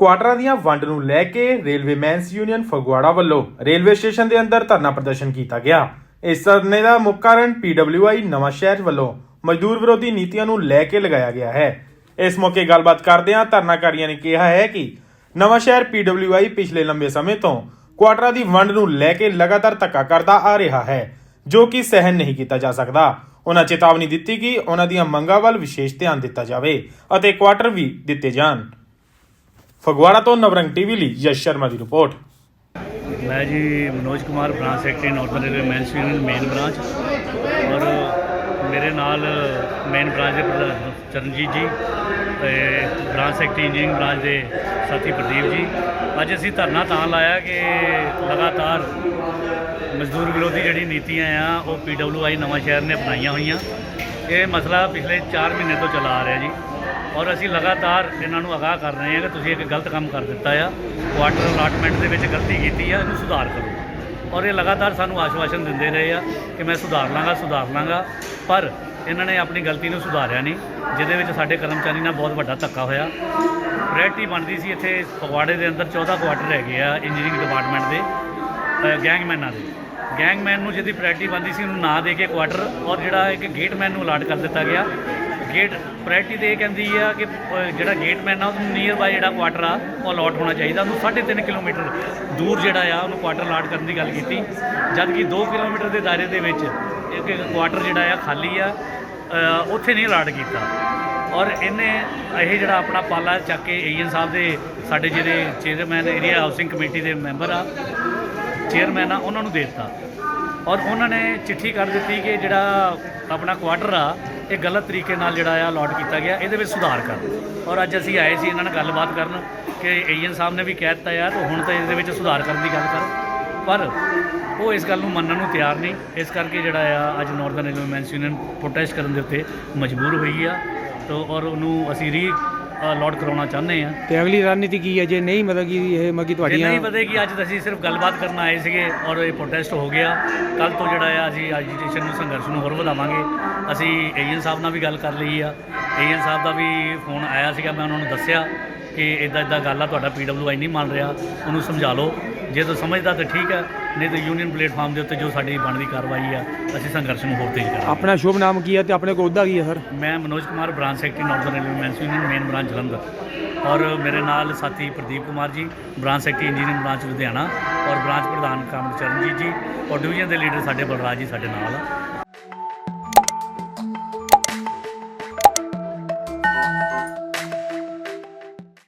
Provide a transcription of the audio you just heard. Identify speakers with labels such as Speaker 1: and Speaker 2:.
Speaker 1: ਕੁਆਟਰਾਂ ਦੀਆਂ ਵੰਡ ਨੂੰ ਲੈ ਕੇ ਰੇਲਵੇ ਮੈਨਸ ਯੂਨੀਅਨ ਫਗਵਾੜਾ ਵੱਲੋਂ ਰੇਲਵੇ ਸਟੇਸ਼ਨ ਦੇ ਅੰਦਰ ਧਰਨਾ ਪ੍ਰਦਰਸ਼ਨ ਕੀਤਾ ਗਿਆ। ਇਸ ਧਰਨੇ ਦਾ ਮੁੱਖ ਕਾਰਨ ਪੀਡਬਲਿਊਆਈ ਨਵਾਂ ਸ਼ਹਿਰ ਵੱਲੋਂ ਮਜ਼ਦੂਰ ਵਿਰੋਧੀ ਨੀਤੀਆਂ ਨੂੰ ਲੈ ਕੇ ਲਗਾਇਆ ਗਿਆ ਹੈ। ਇਸ ਮੌਕੇ ਗੱਲਬਾਤ ਕਰਦਿਆਂ ਧਰਨਾਕਾਰੀਆਂ ਨੇ ਕਿਹਾ ਹੈ ਕਿ ਨਵਾਂ ਸ਼ਹਿਰ ਪੀਡਬਲਿਊਆਈ ਪਿਛਲੇ ਲੰਬੇ ਸਮੇਂ ਤੋਂ ਕੁਆਟਰਾਂ ਦੀ ਵੰਡ ਨੂੰ ਲੈ ਕੇ ਲਗਾਤਾਰ ਧੱਕਾ ਕਰਦਾ ਆ ਰਿਹਾ ਹੈ, ਜੋ ਕਿ ਸਹਿਨ ਨਹੀਂ ਕੀਤਾ ਜਾ ਸਕਦਾ। ਉਹਨਾਂ ਚੇਤਾਵਨੀ ਦਿੱਤੀ ਕਿ ਉਹਨਾਂ ਦੀਆਂ ਮੰਗਾਂ ਵੱਲ ਵਿਸ਼ੇਸ਼ ਧਿਆਨ ਦਿੱਤਾ ਜਾਵੇ ਅਤੇ ਕੁਆਟਰ ਵੀ ਦਿੱਤੇ ਜਾਣ। ਫਗਵਾੜਾ ਤੋਂ ਨਵਰੰਗ ਟੀਵੀ ਲਈ ਯਸ਼ ਸ਼ਰਮਾ ਦੀ ਰਿਪੋਰਟ।
Speaker 2: ਮੈਂ ਜੀ Manoj Kumar, branch secretary northern railway men's union main branch. ਔਰ ਮੇਰੇ ਨਾਲ ਮੇਨ ਬ੍ਰਾਂਚ ਦੇ ਪ੍ਰਧਾਨ ਚਰਨਜੀਤ ਜੀ ਤੇ ਬ੍ਰਾਂਚ ਸੈਕਟਰੀ ਇੰਜੀਨੀਅਰਿੰਗ ਬ੍ਰਾਂਚ ਦੇ ਸਾਥੀ ਪ੍ਰਦੀਪ ਜੀ। ਅੱਜ ਅਸੀਂ ਧਰਨਾ ਤਾਂ ਲਾਇਆ ਕਿ ਲਗਾਤਾਰ ਮਜ਼ਦੂਰ ਵਿਰੋਧੀ ਜਿਹੜੀ ਨੀਤੀਆਂ ਆ, ਉਹ ਪੀਡਬਲਿਊਆਈ ਨਵਾਂ ਸ਼ਹਿਰ ਨੇ ਅਪਣਾਈਆਂ ਹੋਈਆਂ। ਇਹ ਮਸਲਾ ਪਿਛਲੇ 4 ਮਹੀਨੇ ਤੋਂ ਚੱਲਾ ਆ ਰਿਹਾ ਜੀ। ਔਰ ਅਸੀਂ ਲਗਾਤਾਰ ਇਹਨਾਂ ਨੂੰ ਅਗਾਹ ਕਰ ਰਹੇ ਹਾਂ ਕਿ ਤੁਸੀਂ ਇੱਕ ਗਲਤ ਕੰਮ ਕਰ ਦਿੱਤਾ ਆ। ਕੁਆਟਰ ਅਲਾਟਮੈਂਟ ਦੇ ਵਿੱਚ ਗਲਤੀ ਕੀਤੀ ਆ, ਇਹਨੂੰ ਸੁਧਾਰ ਕਰੋ। ਔਰ ਇਹ ਲਗਾਤਾਰ ਸਾਨੂੰ ਆਸ਼ਵਾਸਨ ਦਿੰਦੇ ਰਹੇ ਆ ਕਿ ਮੈਂ ਸੁਧਾਰ ਲਾਂਗਾ ਸੁਧਾਰ ਲਾਂਗਾ। ਪਰ ਇਹਨਾਂ ਨੇ ਆਪਣੀ ਗਲਤੀ ਨੂੰ ਸੁਧਾਰਿਆ ਨਹੀਂ, ਜਿਹਦੇ ਵਿੱਚ ਸਾਡੇ ਕਰਮਚਾਰੀ ਨਾਲ ਬਹੁਤ ਵੱਡਾ ਧੱਕਾ ਹੋਇਆ। ਪ੍ਰਾਇਰਟੀ ਬਣਦੀ ਸੀ ਇੱਥੇ ਫਗਵਾੜੇ ਦੇ ਅੰਦਰ 14 ਕੁਆਟਰ ਹੈਗੇ ਆ ਇੰਜੀਨੀਅਰਿੰਗ ਡਿਪਾਰਟਮੈਂਟ ਦੇ ਗੈਂਗਮੈਨਾਂ ਦੇ ਗੈਂਗਮੈਨ ਨੂੰ ਜਿਹਦੀ ਪ੍ਰਾਇਰਟੀ ਬਣਦੀ ਸੀ, ਉਹਨੂੰ ਨਾ ਦੇ ਕੇ ਕੁਆਟਰ ਔਰ ਜਿਹੜਾ ਇੱਕ ਗੇਟਮੈਨ ਨੂੰ ਅਲਾਟ ਕਰ ਦਿੱਤਾ ਗਿਆ। ਗੇਟ ਪ੍ਰਾਇਰਟੀ ਤੇ ਇਹ ਕਹਿੰਦੀ ਆ ਕਿ ਜਿਹੜਾ ਗੇਟਮੈਨ ਆ, ਉਹਨੂੰ ਨੀਅਰ ਬਾਈ ਜਿਹੜਾ ਕੁਆਟਰ ਆ, ਉਹ ਅਲਾਟ ਹੋਣਾ ਚਾਹੀਦਾ। ਉਹਨੂੰ 3.5 ਕਿਲੋਮੀਟਰ ਦੂਰ ਜਿਹੜਾ ਆ, ਉਹਨੂੰ ਕੁਆਟਰ ਅਲਾਟ ਕਰਨ ਦੀ ਗੱਲ ਕੀਤੀ। ਜਦ ਕਿ 2 ਕਿਲੋਮੀਟਰ ਦੇ ਦਾਇਰੇ ਦੇ ਵਿੱਚ ਇੱਕ ਕੁਆਟਰ ਜਿਹੜਾ ਆ, ਖਾਲੀ ਆ ਉੱਥੇ ਨਹੀਂ ਅਲਾਟ ਕੀਤਾ। ਔਰ ਇਹਨੇ ਇਹ ਜਿਹੜਾ ਆਪਣਾ ਪਾਲਾ ਚੱਕ ਕੇ ਏਐਨ ਸਾਹਿਬ ਦੇ ਸਾਡੇ ਜਿਹੜੇ ਚੇਅਰਮੈਨ ਏਰੀਆ ਹਾਊਸਿੰਗ ਕਮੇਟੀ ਦੇ ਮੈਂਬਰ ਆ ਚੇਅਰਮੈਨ ਆ, ਉਹਨਾਂ ਨੂੰ ਦੇ ਦਿੱਤਾ। ਔਰ ਉਹਨਾਂ ਨੇ ਚਿੱਠੀ ਕਰ ਦਿੱਤੀ ਕਿ ਜਿਹੜਾ ਆਪਣਾ ਕੁਆਟਰ ਆ, ਇਹ ਗਲਤ ਤਰੀਕੇ ਨਾਲ ਜਿਹੜਾ ਆ ਅਲਾਟ ਕੀਤਾ ਗਿਆ, ਇਹਦੇ ਵਿੱਚ ਸੁਧਾਰ ਕਰ। ਔਰ ਅੱਜ ਅਸੀਂ ਆਏ ਸੀ ਇਹਨਾਂ ਨਾਲ ਗੱਲਬਾਤ ਕਰਨ ਕਿ ਏਐਨ ਸਾਹਿਬ ਨੇ ਵੀ ਕਹਿ ਦਿੱਤਾ ਯਾਰ ਹੁਣ ਤਾਂ ਇਹਦੇ ਵਿੱਚ ਸੁਧਾਰ ਕਰਨ ਦੀ ਗੱਲ ਕਰ। ਪਰ ਉਹ ਇਸ ਗੱਲ ਨੂੰ ਮੰਨਣ ਨੂੰ ਤਿਆਰ ਨਹੀਂ। ਇਸ ਕਰਕੇ ਜਿਹੜਾ ਆ, ਅੱਜ ਨਾਰਥਰਨ ਰੇਲਵੇ ਯੂਨੀਅਨ ਪ੍ਰੋਟੈਸਟ ਕਰਨ ਦੇ ਉੱਤੇ ਮਜਬੂਰ ਹੋਈ ਆ। ਤੋ ਔਰ ਉਹਨੂੰ ਅਸੀਂ ਰੀ ਅਲਾਟ ਕਰਾਉਣਾ ਚਾਹੁੰਦੇ ਆ।
Speaker 3: ਤੇ ਅਗਲੀ ਰਣਨੀਤੀ ਕੀ ਹੈ? ਜੇ ਨਹੀਂ ਮਤਲਬ ਕਿ ਇਹ ਮਗੀ
Speaker 2: ਜੇ
Speaker 3: ਤੁਹਾਡੀਆਂ
Speaker 2: ਨਹੀਂ ਵਧੇਗੀ ਅੱਜ ਤਾਂ ਅਸੀਂ ਸਿਰਫ ਗੱਲਬਾਤ ਕਰਨ ਆਏ ਸੀਗੇ ਔਰ ਇਹ ਪ੍ਰੋਟੈਸਟ ਹੋ ਗਿਆ। ਕੱਲ ਤੋਂ ਜਿਹੜਾ ਆ ਅਸੀਂ ਐਜੀਟੇਸ਼ਨ ਨੂੰ ਸੰਘਰਸ਼ ਨੂੰ ਹੋਰ ਵਧਾਵਾਂਗੇ। ਅਸੀਂ ਏਐਨ ਸਾਹਿਬ ਨਾਲ ਵੀ ਗੱਲ ਕਰ ਲਈ ਆ। ਏਐਨ ਸਾਹਿਬ ਦਾ ਵੀ ਫੋਨ ਆਇਆ ਸੀਗਾ ਮੈਂ ਉਹਨਾਂ ਨੂੰ ਦੱਸਿਆ ਕਿ ਇਦਾਂ ਇਦਾਂ ਗੱਲ ਆ ਤੁਹਾਡਾ ਪੀਡਬਲਿਊਆਈ ਨਹੀਂ ਮੰਨ ਰਿਹਾ। ਉਹਨੂੰ ਸਮਝਾ ਲਓ। ਜੇ ਤੂੰ ਸਮਝਦਾ ਤਾਂ ਠੀਕ ਹੈ ਨਹੀਂ ਤਾਂ ਯੂਨੀਅਨ ਪਲੇਟਫਾਰਮ ਦੇ ਉੱਤੇ ਜੋ ਸਾਡੀ ਬਣਦੀ ਕਾਰਵਾਈ ਆ ਅਸੀਂ ਸੰਘਰਸ਼ ਨੂੰ ਹੋਰ ਤੇਜ਼ ਕਰਾਂਗੇ।
Speaker 3: ਆਪਣਾ ਸ਼ੁਭ ਨਾਮ ਕੀ ਹੈ ਤੇ ਆਪਣੇ ਕੋਲ ਅਹੁਦਾ ਕੀ ਹੈ ਸਰ?
Speaker 2: ਮੈਂ Manoj Kumar branch secretary northern railway men's union main branch Jalandhar. ਔਰ ਮੇਰੇ ਨਾਲ ਸਾਥੀ Pradeep Kumar ji branch secretary engineering branch Ludhiana. ਔਰ ਬ੍ਰਾਂਚ ਪ੍ਰਧਾਨ ਕਾਮਰ ਚਰਨਜੀਤ ਜੀ ਔਰ ਡਿਵੀਜ਼ਨ ਦੇ ਲੀਡਰ ਸਾਡੇ ਬਲਰਾਜ ਜੀ ਸਾਡੇ ਨਾਲ। ਆ